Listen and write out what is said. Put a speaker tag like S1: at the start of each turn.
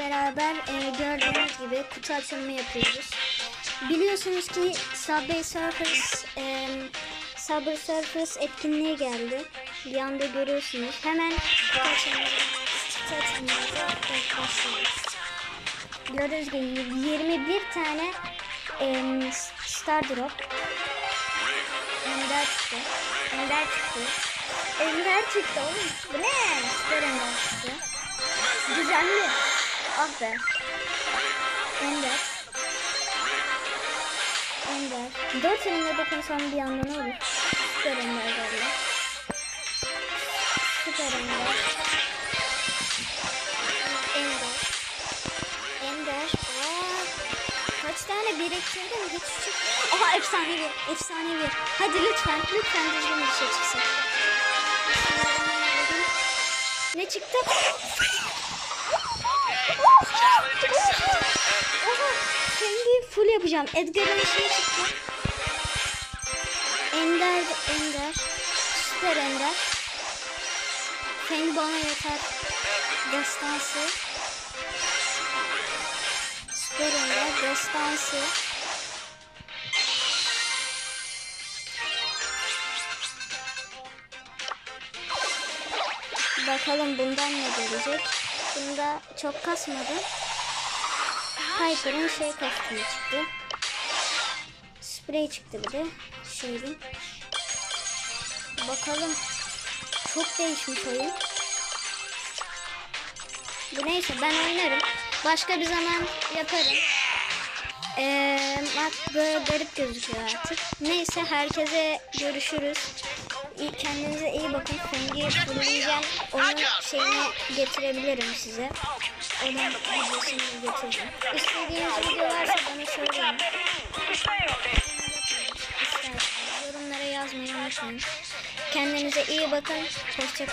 S1: beraber e, gördüğünüz gibi kutu açılımı yapıyoruz. Biliyorsunuz ki Subway Surfers e, Subway Surfers etkinliği geldi. Yanda görüyorsunuz. Hemen kutu açılımı kutu açılımımıza başlıyoruz. Gördüğünüz gibi 21 tane e, Star Drop Ender çıktı. Ender çıktı. Ender çıktı oğlum. Bu ne? Süper Ender çıktı. Düzenli. Ah be. Ender. Ender. Dört elimle dokunsam bir anda ne olur? Süper Ender geldi. Süper Ender. Ender. Ender. Aa, kaç tane biriktirdim? Hiç çıktı. Aha efsanevi. Efsanevi. Hadi lütfen. Lütfen düzgün bir şey çıksın. Ne çıktı? Kendi full yapacağım. Edgar'ın şey çıktı. Ender, Ender. Süper Ender. Feng bana yeter. Destansı. Süper Ender. Destansı. Bakalım bundan ne gelecek. Bunda çok kasmadı. Piper'ın şey kostümü çıktı. Sprey çıktı bir de. Şeyin. Bakalım. Çok değişmiş oyun. Bu neyse ben oynarım. Başka bir zaman yaparım. Ee, böyle garip gözüküyor artık. Neyse herkese görüşürüz. Kendinize iyi bakın. Fengi fullleyeceğim. Onun şeyini getirebilirim size. Onun videosunu getireceğim. İstediğiniz video varsa bana söyleyin. İsterseniz yorumlara yazmayı unutmayın. Kendinize iyi bakın. Hoşçakalın.